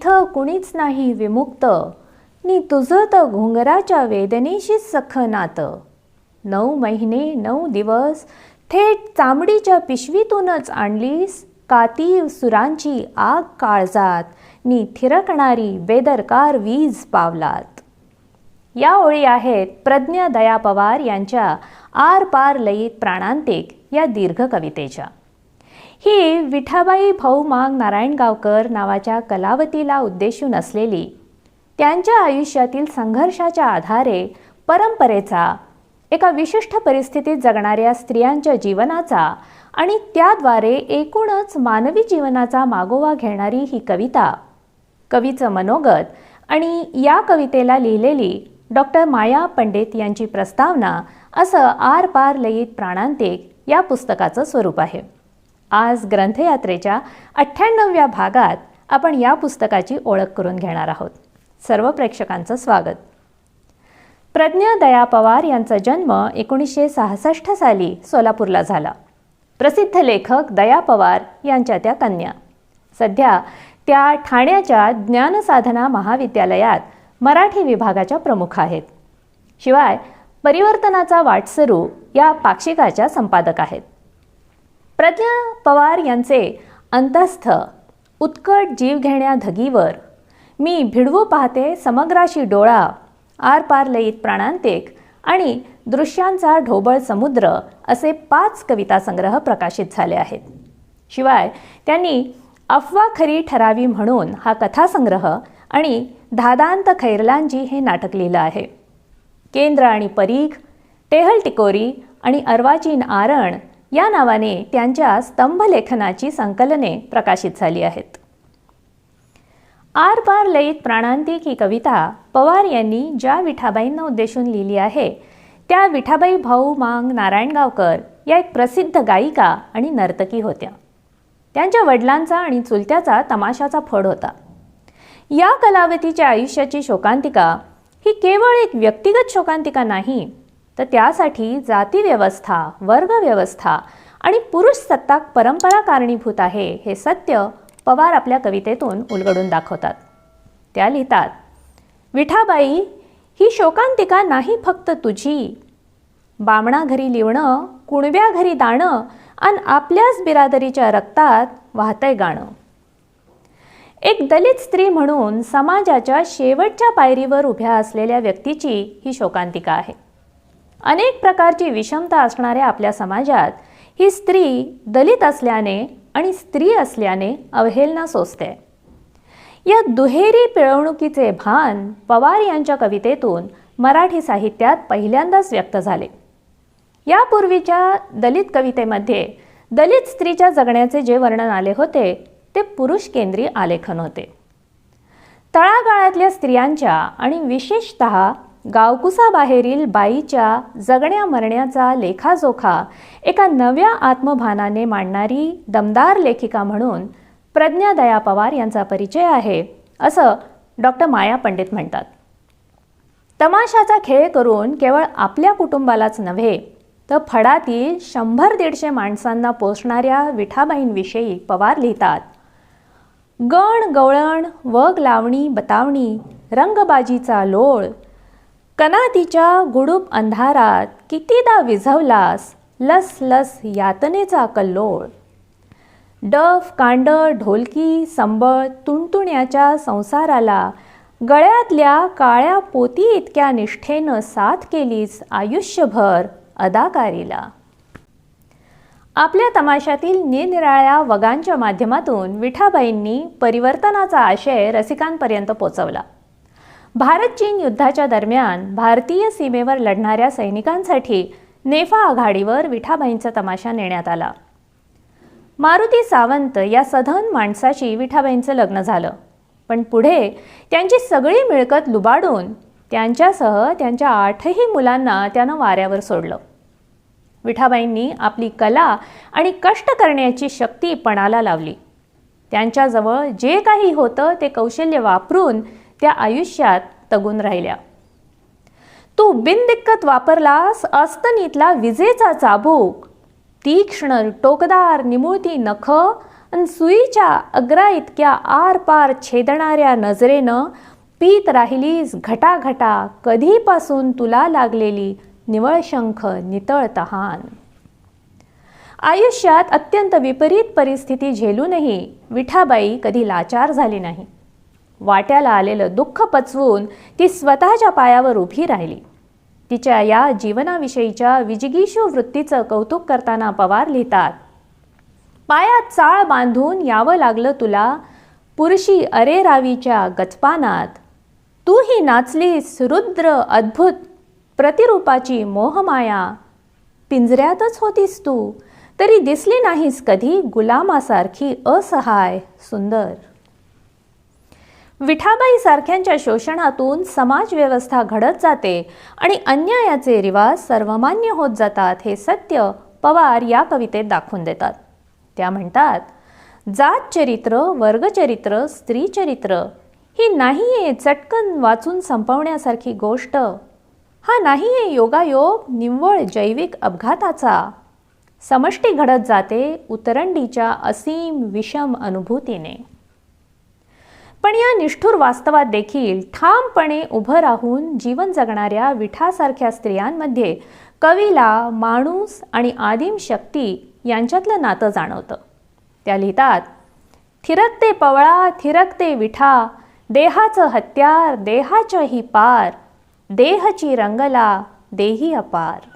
इथं कुणीच नाही विमुक्त. नी तुझं तर घुंगराच्या वेदनेशी सख नातं नऊ महिने नऊ दिवस थेट चामडीच्या पिशवीतूनच आणलीस. कातीव सुरांची आग काळजात. नी थिरकणारी बेदरकार वीज पावलात. या ओळी आहेत प्रज्ञा दया पवार यांच्या आर पार लयीत प्राणांतिक या दीर्घ कवितेच्या. ही विठाबाई भाऊ मांग नारायणगावकर नावाच्या कलावतीला उद्देशून असलेली. त्यांच्या आयुष्यातील संघर्षाच्या आधारे परंपरेचा एका विशिष्ट परिस्थितीत जगणाऱ्या स्त्रियांच्या जीवनाचा आणि त्याद्वारे एकूणच मानवी जीवनाचा मागोवा घेणारी ही कविता. कवीचं मनोगत आणि या कवितेला लिहिलेली डॉक्टर माया पंडित यांची प्रस्तावना असं आर पार लयित प्राणांतिक या पुस्तकाचं स्वरूप आहे. आज ग्रंथयात्रेच्या अठ्ठ्याण्णव्या भागात आपण या पुस्तकाची ओळख करून घेणार आहोत. सर्व प्रेक्षकांचं स्वागत. प्रज्ञा दया पवार यांचा जन्म एकोणीसशे सहासष्ट साली सोलापूरला झाला. प्रसिद्ध लेखक दया पवार यांच्या त्या कन्या. सध्या त्या ठाण्याच्या ज्ञानसाधना महाविद्यालयात मराठी विभागाच्या प्रमुख आहेत. शिवाय परिवर्तनाचा वाटसरू या पाक्षिकाच्या संपादक आहेत. प्रज्ञा पवार यांचे अंतस्थ उत्कट जीवघेण्या धगीवर मी भिडवू पाहते समग्राशी डोळा आर पार प्राणांतिक आणि दृश्यांचा ढोबळ समुद्र असे पाच कविता संग्रह प्रकाशित झाले आहेत. शिवाय त्यांनी अफवा खरी ठरावी म्हणून हा कथासंग्रह आणि धादांत खैरलांजी हे नाटक लिहिलं आहे. केंद्र आणि परीख टेहल टिकोरी आणि अर्वाचीन आरण या नावाने त्यांच्या स्तंभलेखनाची संकलने प्रकाशित झाली आहेत. आर पार लयित प्राणांतिक ही कविता पवार यांनी ज्या विठाबाईंना उद्देशून लिहिली आहे त्या विठाबाई भाऊ मांग नारायणगावकर या एक प्रसिद्ध गायिका आणि नर्तकी होत्या. त्यांच्या वडिलांचा आणि चुलत्याचा तमाशाचा फड होता. या कलावतीच्या आयुष्याची शोकांतिका ही केवळ एक व्यक्तिगत शोकांतिका नाही तर त्यासाठी जातीव्यवस्था वर्गव्यवस्था आणि पुरुष सत्ताक परंपरा कारणीभूत आहे हे सत्य पवार आपल्या कवितेतून उलगडून दाखवतात. त्या लिहितात विठाबाई ही शोकांतिका नाही फक्त तुझी. बामणा घरी लिवणं कुणव्या घरी दाणं आणि आपल्याच बिरादरीच्या रक्तात वाहतंय गाणं. एक दलित स्त्री म्हणून समाजाच्या शेवटच्या पायरीवर उभ्या असलेल्या व्यक्तीची ही शोकांतिका आहे. अनेक प्रकारची विषमता असणाऱ्या आपल्या समाजात ही स्त्री दलित असल्याने आणि स्त्री असल्याने अवहेलना सोसते. या दुहेरी पिळवणुकीचे भान पवार यांच्या कवितेतून मराठी साहित्यात पहिल्यांदाच व्यक्त झाले. यापूर्वीच्या दलित कवितेमध्ये दलित स्त्रीच्या जगण्याचे जे वर्णन आले होते ते पुरुष केंद्रीय आलेखन होते. तळागाळातल्या स्त्रियांच्या आणि विशेषत गावकुसाबाहेरील बाईच्या जगण्या मरण्याचा लेखाजोखा एका नव्या आत्मभानाने मांडणारी दमदार लेखिका म्हणून प्रज्ञा दया पवार यांचा परिचय आहे असं डॉक्टर माया पंडित म्हणतात. तमाशाचा खेळ करून केवळ आपल्या कुटुंबालाच नव्हे तर फडातील शंभर दीडशे माणसांना पोचणाऱ्या विठाबाईंविषयी पवार लिहितात. गण गवळण वग लावणी बतावणी रंगबाजीचा लोळ कनातीच्या गुडूप अंधारात कितीदा विझवलास लस लस यातनेचा कल्लोळ. डफ कांड ढोलकी संबळ तुणतुण्याच्या संसाराला गळ्यातल्या काळ्या पोती इतक्या निष्ठेनं साथ केलीच आयुष्यभर अदाकारीला. आपल्या तमाशातील निरनिराळ्या वगांच्या माध्यमातून विठाबाईंनी परिवर्तनाचा आशय रसिकांपर्यंत पोचवला. भारत चीन युद्धाच्या दरम्यान भारतीय सीमेवर लढणाऱ्या सैनिकांसाठी नेफा आघाडीवर विठाबाईंचा तमाशा नेण्यात आला. मारुती सावंत या सधन माणसाशी विठाबाईंचं लग्न झालं. पण पुढे त्यांची सगळी मिळकत लुबाडून त्यांच्यासह त्यांच्या आठही मुलांना त्यानं वाऱ्यावर सोडलं. विठाबाईंनी आपली कला आणि कष्ट करण्याची शक्ती पणाला लावली. त्यांच्याजवळ जे काही होतं ते कौशल्य वापरून त्या आयुष्यात तगून राहिल्या. तू बिनदिक्कत वापरलास अस्तनीतला विजेचा चाबूक. तीक्ष्ण टोकदार निमुळती नख आणि सुईच्या अग्रा इतक्या आरपार छेदणाऱ्या नजरेनं पीत राहिलीस घटाघटा कधीपासून तुला लागलेली निवळशंख नितळ तहान. आयुष्यात अत्यंत विपरीत परिस्थिती झेलूनही विठाबाई कधी लाचार झाली नाही. वाट्याला आलेलं दुःख पचवून ती स्वतःच्या पायावर उभी राहिली. तिच्या या जीवनाविषयीच्या विजिगीषू वृत्तीचं कौतुक करताना पवार लिहितात पायात चाळ बांधून यावं लागलं तुला पुरुषी अरेरावीच्या गचपानात तू ही नाचलीस रुद्र अद्भुत प्रतिरूपाची मोहमाया. पिंजऱ्यातच होतीस तू तरी दिसली नाहीस कधी गुलामासारखी असहाय सुंदर. विठाबाई सारख्यांच्या शोषणातून समाजव्यवस्था घडत जाते आणि अन्यायाचे रिवाज सर्वमान्य होत जातात हे सत्य पवार या कवितेत दाखवून देतात. त्या म्हणतात जात चरित्र वर्गचरित्र स्त्रीचरित्र ही नाही आहे चटकन वाचून संपवण्यासारखी गोष्ट. हा नाही आहे योगायोग निव्वळ जैविक अपघाताचा. समष्टी घडत जाते उतरंडीच्या असीम विषम अनुभूतीने. पण या निष्ठुर वास्तवात देखील ठामपणे उभं राहून जीवन जगणाऱ्या विठासारख्या स्त्रियांमध्ये कवीला माणूस आणि आदिम शक्ती यांच्यातलं नातं जाणवतं. त्या लिहितात थिरकते पवळा थिरकते विठा देहाचं हत्यार देहाच्याही पार देहची रंगला देही अपार.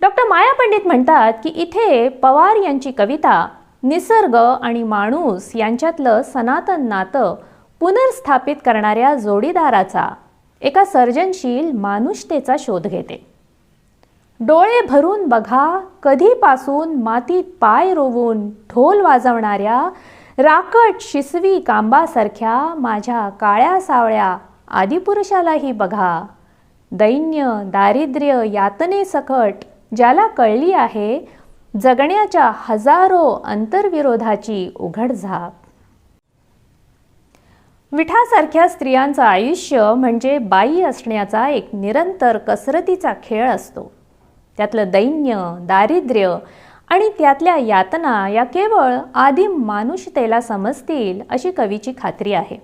डॉक्टर माया पंडित म्हणतात की इथे पवार यांची कविता निसर्ग आणि माणूस यांच्यातलं सनातन नातं पुनर्स्थापित करणाऱ्या जोडीदाराचा एका सर्जनशील मानुषतेचा शोध घेते. डोळे भरून बघा कधीपासून मातीत पाय रोवून ढोल वाजवणाऱ्या राकट शिसवी कांबासारख्या माझ्या काळ्या सावळ्या आदिपुरुषालाही बघा. दैन्य दारिद्र्य यातनेसकट ज्याला कळली आहे जगण्याच्या हजारो अंतर्विरोधाची उघड झाप विठासारख्या स्त्रियांचं आयुष्य म्हणजे बाई असण्याचा एक निरंतर कसरतीचा खेळ असतो. त्यातलं दैन्य दारिद्र्य आणि त्यातल्या यातना या केवळ आदिम मानुषतेला समजतील अशी कवीची खात्री आहे.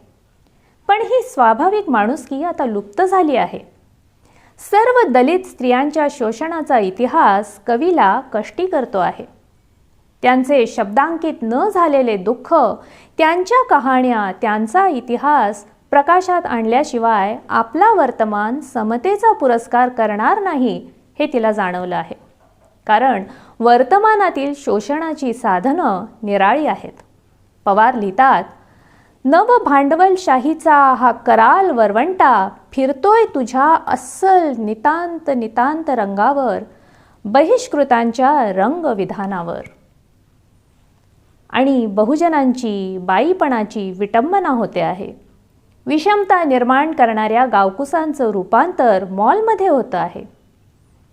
पण ही स्वाभाविक माणुसकी आता लुप्त झाली आहे. सर्व दलित स्त्रियांच्या शोषणाचा इतिहास कवीला कष्टी करतो आहे. त्यांचे शब्दांकित न झालेले दुःख त्यांच्या कहाण्या त्यांचा इतिहास प्रकाशात आणल्याशिवाय आपला वर्तमान समतेचा पुरस्कार करणार नाही हे तिला जाणवलं आहे. कारण वर्तमानातील शोषणाची साधनं निराळी आहेत. पवार लिहितात नव भांडवलशाहीचा हा कराल वरवंटा फिरतोय तुझ्या अस्सल नितांत नितांत रंगावर बहिष्कृतांच्या रंगविधानावर. आणि बहुजनांची बाईपणाची विटंबना होते आहे. विषमता निर्माण करणाऱ्या गावकुसांचं रूपांतर मॉलमध्ये होतं आहे.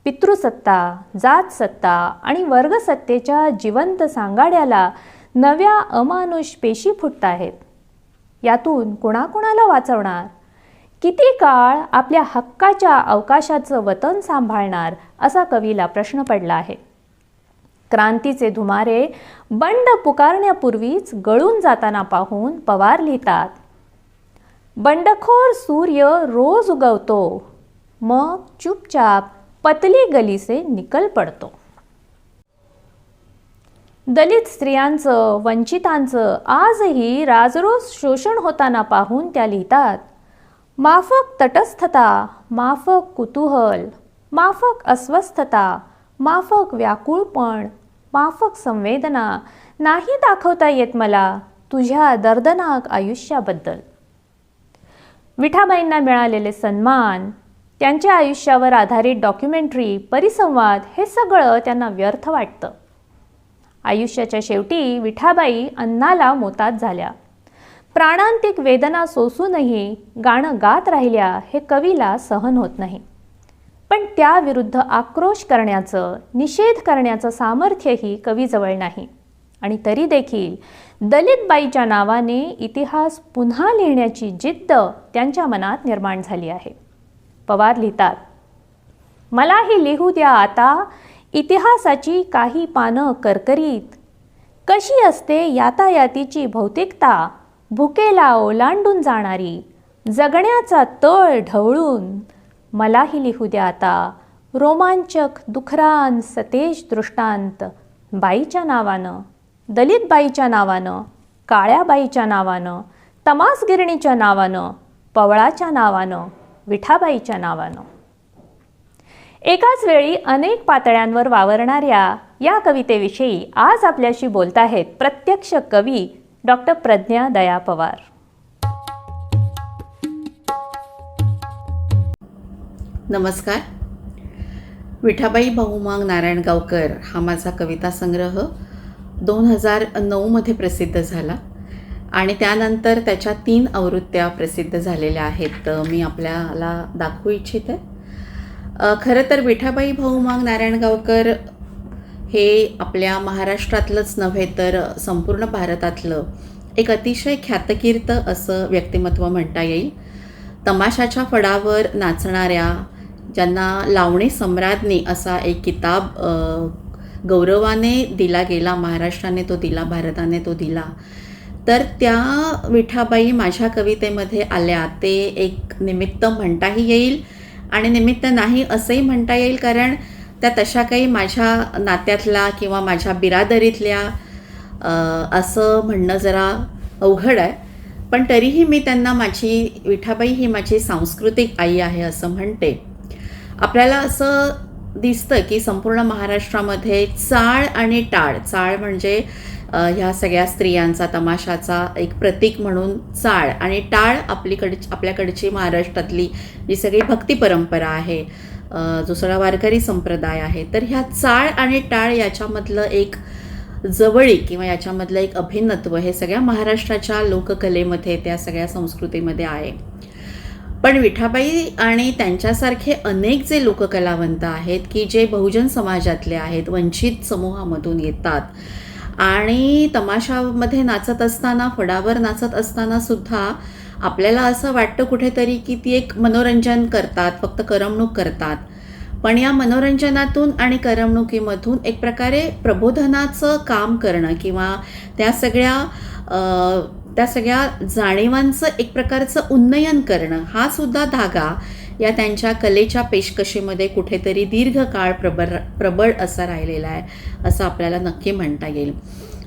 पितृसत्ता जात सत्ता आणि वर्गसत्तेच्या जिवंत सांगाड्याला नव्या अमानुष पेशी फुटत आहेत यातून कुणाकुणाला वाचवणार? किती काळ आपल्या हक्काच्या अवकाशाचं वतन सांभाळणार असा कवीला प्रश्न पडला आहे. क्रांतीचे धुमारे बंड पुकारण्यापूर्वीच गळून जाताना पाहून पवार लिहितात बंडखोर सूर्य रोज उगवतो मग चुपचाप पतली गलीचे निकल पडतो. दलित स्त्रियांचं वंचितांचं आजही राजरोज शोषण होताना पाहून त्या लिहितात माफक तटस्थता माफक कुतूहल माफक अस्वस्थता माफक व्याकुळपण माफक संवेदना नाही दाखवता येत मला तुझ्या दर्दनाक आयुष्याबद्दल. विठाबाईंना मिळालेले सन्मान त्यांच्या आयुष्यावर आधारित डॉक्युमेंटरी परिसंवाद हे सगळं त्यांना व्यर्थ वाटतं. आयुष्याच्या शेवटी विठाबाई अन्नाला मोतात झाल्या. प्राणांतिक वेदना सोसूनही गाणं गात राहिल्या हे कवीला सहन होत नाही. पण त्याविरुद्ध आक्रोश करण्याचं निषेध करण्याचं सामर्थ्यही कवीजवळ नाही. आणि तरी देखील दलित बाईच्या नावाने इतिहास पुन्हा लिहिण्याची जिद्द त्यांच्या मनात निर्माण झाली आहे. पवार लिहितात मलाही लिहू द्या आता इतिहासाची काही पानं करकरीत. कशी असते यातायातीची भौतिकता? भुकेला ओलांडून जाणारी जगण्याचा तळ ढवळून. मलाही लिहू द्या आता रोमांचक दुखरान सतेज दृष्टांत बाईच्या नावानं दलित बाईच्या नावानं काळ्या बाईच्या नावानं तमासगिरणीच्या नावानं पवळाच्या नावानं विठाबाईच्या नावानं. एकाच वेळी अनेक पातळ्यांवर वावरणाऱ्या या कवितेविषयी आज आपल्याशी बोलत आहेत प्रत्यक्ष कवी डॉक्टर प्रज्ञा दया पवार. नमस्कार. विठाबाई बहुमांग नारायणगावकर हा माझा कविता संग्रह दोन हजार नऊमध्ये प्रसिद्ध झाला आणि त्यानंतर त्याच्या तीन आवृत्त्या प्रसिद्ध झालेल्या आहेत. तर मी आपल्याला दाखवू इच्छिते. खरं तर विठाबाई बहुमांग नारायणगावकर हे आपल्या महाराष्ट्रातलंच नव्हे तर संपूर्ण भारतातलं एक अतिशय ख्यातकीर्त असं व्यक्तिमत्व म्हणता येईल. तमाशाच्या फडावर नाचणाऱ्या ज्यांना लावणी सम्राज्ञी असा एक किताब गौरवाने दिला गेला महाराष्ट्राने तो दिला भारताने तो दिला तर त्या विठाबाई माझ्या कवितेमध्ये आल्या. ते एक निमित्त म्हणताही येईल. आणि निमित्त नाही असंही म्हणता येईल कारण त्या तशा काही माझ्या नात्यातल्या किंवा माझ्या बिरादरीतल्या असं म्हणणं जरा अवघड आहे. पण तरीही मी त्यांना माझी विठाबाई ही माझी सांस्कृतिक आई आहे असं म्हणते. आपल्याला असं दिसतं की संपूर्ण महाराष्ट्रामध्ये चाळ आणि टाळ चाळ म्हणजे ह्या सगळ्या स्त्रियांचा तमाशाचा एक प्रतीक म्हणून चाळ आणि टाळ आपलीकड आपल्याकडची महाराष्ट्रातली जी सगळी भक्ती परंपरा आहे जो सगळा वारकरी संप्रदाय आहे तर ह्या चाळ आणि टाळ याच्यामधलं एक जवळी किंवा याच्यामधलं एक अभिन्नत्व हे सगळ्या महाराष्ट्राच्या लोककलेमध्ये त्या सगळ्या संस्कृतीमध्ये आहे. पण विठाबाई आणि त्यांच्यासारखे अनेक जे लोककलावंत आहेत की जे बहुजन समाजातले आहेत वंचित समूहामधून येतात आणि तमाशामध्ये नाचत असताना फडावर नाचत असताना सुद्धा आपल्याला असं वाटतं कुठेतरी की ती एक मनोरंजन करतात फक्त करमणूक करतात. पण या मनोरंजनातून आणि करमणुकीमधून एक प्रकारे प्रबोधनाचं काम करणं किंवा त्या सगळ्या त्या सगळ्या जाणीवांचं एक प्रकारचं उन्नयन करणं हा सुद्धा धागा या त्यांच्या कलेच्या पेशकशीमध्ये कुठेतरी दीर्घकाळ प्रबळ प्रबळ असा राहिलेला आहे असं आपल्याला नक्की म्हणता येईल.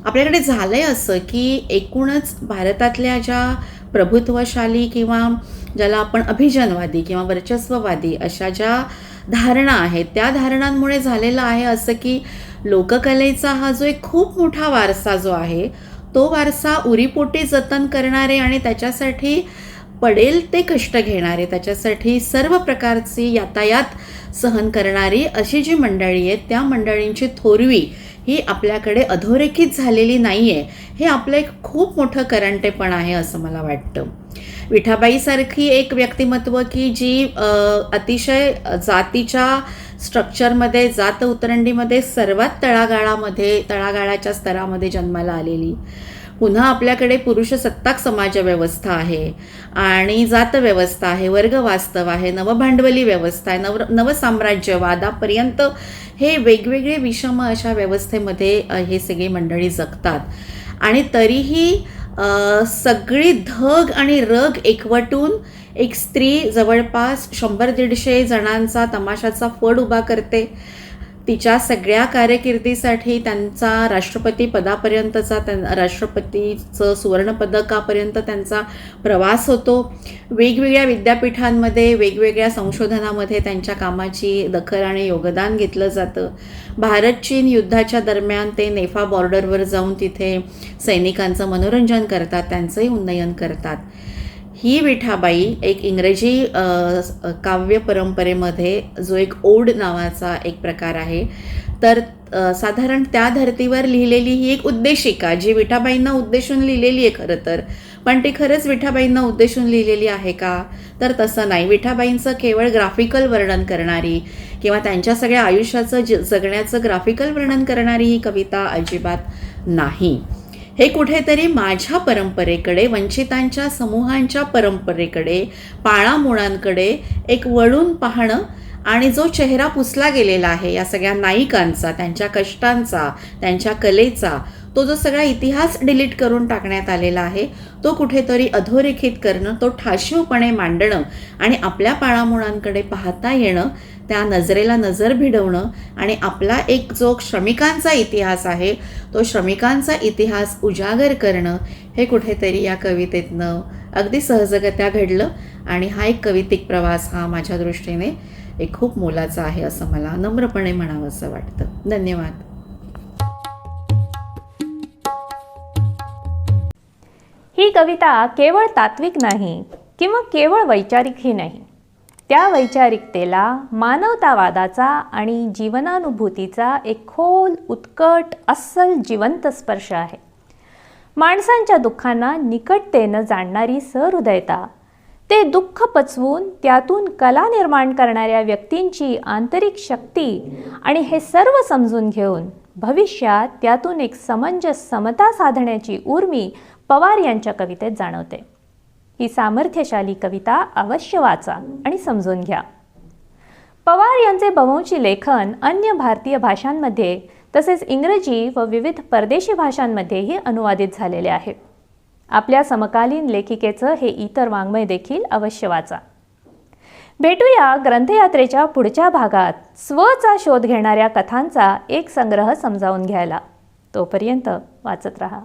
आपल्याकडे झालं आहे असं की एकूणच भारतातल्या ज्या प्रभुत्वशाली किंवा ज्याला आपण अभिजनवादी किंवा वर्चस्ववादी अशा ज्या धारणा आहेत त्या धारणांमुळे झालेलं आहे असं की लोककलेचा हा जो एक खूप मोठा वारसा जो आहे तो वारसा उरीपोटी जतन करणारे आणि त्याच्यासाठी पडेल ते कष्ट घेणारे त्याच्यासाठी सर्व प्रकारची यातायात सहन करणारी अशी जी मंडळी आहेत त्या मंडळींची थोरवी ही आपल्याकडे अधोरेखित झालेली नाही आहे हे आपलं एक खूप मोठं करंटेपण आहे असं मला वाटतं. विठाबाईसारखी एक व्यक्तिमत्व की जी अतिशय जातीच्या स्ट्रक्चरमध्ये जात उतरंडीमध्ये सर्वात तळागाळामध्ये तळागाळाच्या स्तरामध्ये जन्माला आलेली. पुन्हा आपल्याकडे पुरुष सत्ताक समाज व्यवस्था आहे. आणि जात व्यवस्था आहे वर्गवास्तव आहे नवभांडवली व्यवस्था आहे नव नवसाम्राज्यवादापर्यंत हे वेगवेगळे विषम अशा व्यवस्थेमध्ये हे सगळी मंडळी जगतात. आणि तरीही सगळी धग आणि रग एकवटून एक स्त्री जवळपास शंभर दीडशे जणांचा तमाशाचा फड उभा करते. तिच्या सगळ्या कारकिर्दीसाठी त्यांचा राष्ट्रपती पदापर्यंतचा त्यां राष्ट्रपतीचं सुवर्णपदकापर्यंत त्यांचा प्रवास होतो. वेगवेगळ्या विद्यापीठांमध्ये वेगवेगळ्या संशोधनामध्ये त्यांच्या कामाची दखल आणि योगदान घेतलं जातं. भारत चीन युद्धाच्या दरम्यान ते नेफा बॉर्डरवर जाऊन तिथे सैनिकांचं मनोरंजन करतात त्यांचंही उन्नयन करतात. ही विठाबाई एक इंग्रजी काव्य परंपरेमध्ये जो एक ओड नावाचा एक प्रकार आहे. तर साधारण त्या धर्तीवर लिहिलेली ही एक उद्देशिका जी विठाबाईंना उद्देशून लिहिलेली आहे खरं तर. पण ती खरंच विठाबाईंना उद्देशून लिहिलेली आहे का? तर तसं नाही. विठाबाईंचं केवळ ग्राफिकल वर्णन करणारी किंवा त्यांच्या सगळ्या आयुष्याचं ज जगण्याचं ग्राफिकल वर्णन करणारी ही कविता अजिबात नाही. हे कुठेतरी माझ्या परंपरेकडे वंचितांच्या समूहांच्या परंपरेकडे पाळामुळांकडे एक वळून पाहणं आणि जो चेहरा पुसला गेलेला आहे या सगळ्या नायिकांचा त्यांच्या कष्टांचा त्यांच्या कलेचा तो जो सगळा इतिहास डिलीट करून टाकण्यात आलेला आहे तो कुठेतरी अधोरेखित करणं तो ठाशीवपणे मांडणं आणि आपल्या पाळामुळांकडे पाहता येणं त्या नजरेला नजर भिडवणं आणि आपला एक जो श्रमिकांचा इतिहास आहे तो श्रमिकांचा इतिहास उजागर करणं हे कुठेतरी या कवितेतनं अगदी सहजगत्या घडलं आणि हा एक कवितिक प्रवास हा माझ्या दृष्टीने एक खूप मोलाचा आहे असं मला नम्रपणे म्हणावं असं वाटतं. धन्यवाद. ही कविता केवळ तात्विक नाही किंवा केवळ वैचारिकही नाही. त्या वैचारिकतेला मानवतावादाचा आणि जीवनानुभूतीचा एक खोल उत्कट अस्सल जिवंत स्पर्श आहे. माणसांच्या दुःखांना निकटतेनं जाणणारी सहृदयता ते दुःख पचवून त्यातून कला निर्माण करणाऱ्या व्यक्तींची आंतरिक शक्ती आणि हे सर्व समजून घेऊन भविष्यात त्यातून एक समंजस समता साधण्याची उर्मी पवार यांच्या कवितेत जाणवते. ही सामर्थ्यशाली कविता अवश्य वाचा आणि समजून घ्या. पवार यांचे बहुंशी लेखन अन्य भारतीय भाषांमध्ये तसेच इंग्रजी व विविध परदेशी भाषांमध्येही अनुवादित झालेले आहे. आपल्या समकालीन लेखिकेचं हे इतर वाङ्मय देखील अवश्य वाचा. भेटूया ग्रंथयात्रेच्या पुढच्या भागात. स्वचा शोध घेणाऱ्या कथांचा एक संग्रह समजावून घ्यायला. तोपर्यंत वाचत रहा.